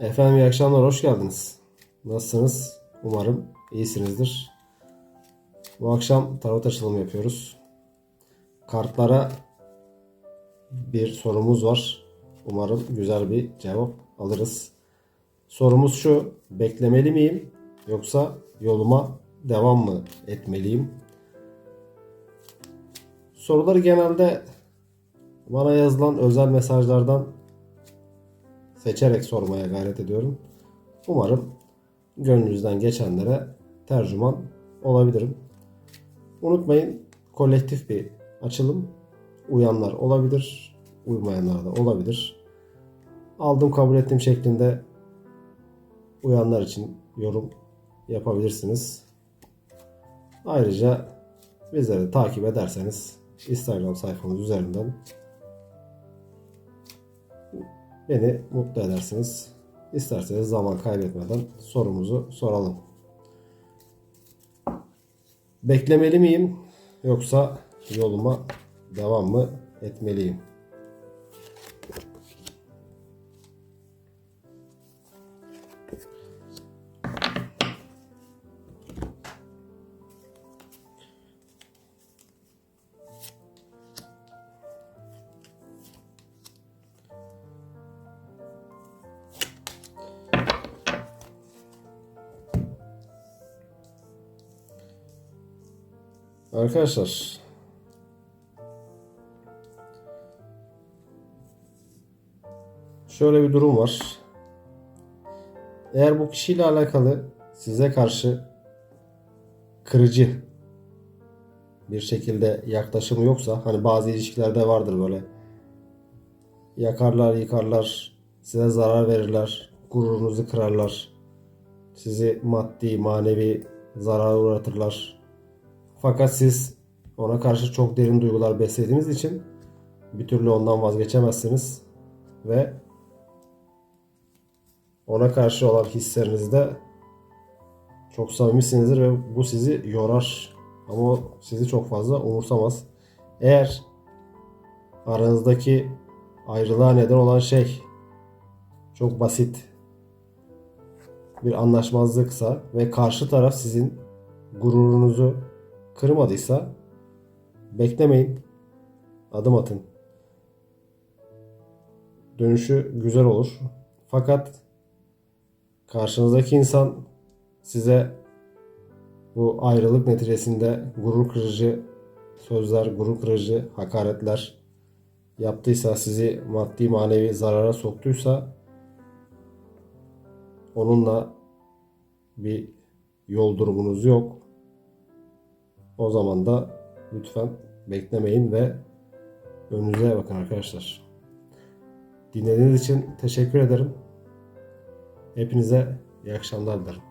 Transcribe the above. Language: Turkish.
Efendim iyi akşamlar, hoş geldiniz. Nasılsınız? Umarım iyisinizdir. Bu akşam tarot açılımı yapıyoruz. Kartlara bir sorumuz var. Umarım güzel bir cevap alırız. Sorumuz şu, beklemeli miyim yoksa yoluma devam mı etmeliyim? Soruları genelde bana yazılan özel mesajlardan seçerek sormaya gayret ediyorum. Umarım gönlünüzden geçenlere tercüman olabilirim. Unutmayın kolektif bir açılım. Uyanlar olabilir, uymayanlar da olabilir. Aldım kabul ettim şeklinde uyanlar için yorum yapabilirsiniz. Ayrıca bizleri takip ederseniz Instagram sayfamız üzerinden beni mutlu edersiniz. İsterseniz zaman kaybetmeden sorumuzu soralım. Beklemeli miyim yoksa yoluma devam mı etmeliyim? Arkadaşlar. Şöyle bir durum var. Eğer bu kişiyle alakalı size karşı kırıcı bir şekilde yaklaşımı yoksa hani bazı ilişkilerde vardır böyle. Yakarlar yıkarlar size zarar verirler gururunuzu kırarlar sizi maddi manevi zarara uğratırlar fakat siz ona karşı çok derin duygular beslediğiniz için bir türlü ondan vazgeçemezsiniz ve ona karşı olan hislerinizde çok samimisinizdir ve bu sizi yorar. Ama sizi çok fazla umursamaz. Eğer aranızdaki ayrılığa neden olan şey çok basit bir anlaşmazlıksa ve karşı taraf sizin gururunuzu kırmadıysa beklemeyin. Adım atın. Dönüşü güzel olur. Fakat karşınızdaki insan size bu ayrılık neticesinde gurur kırıcı sözler, gurur kırıcı hakaretler yaptıysa, sizi maddi manevi zarara soktuysa onunla bir yol durumunuz yok. O zaman da lütfen beklemeyin ve önünüze bakın arkadaşlar. Dinlediğiniz için teşekkür ederim. Hepinize iyi akşamlar dilerim.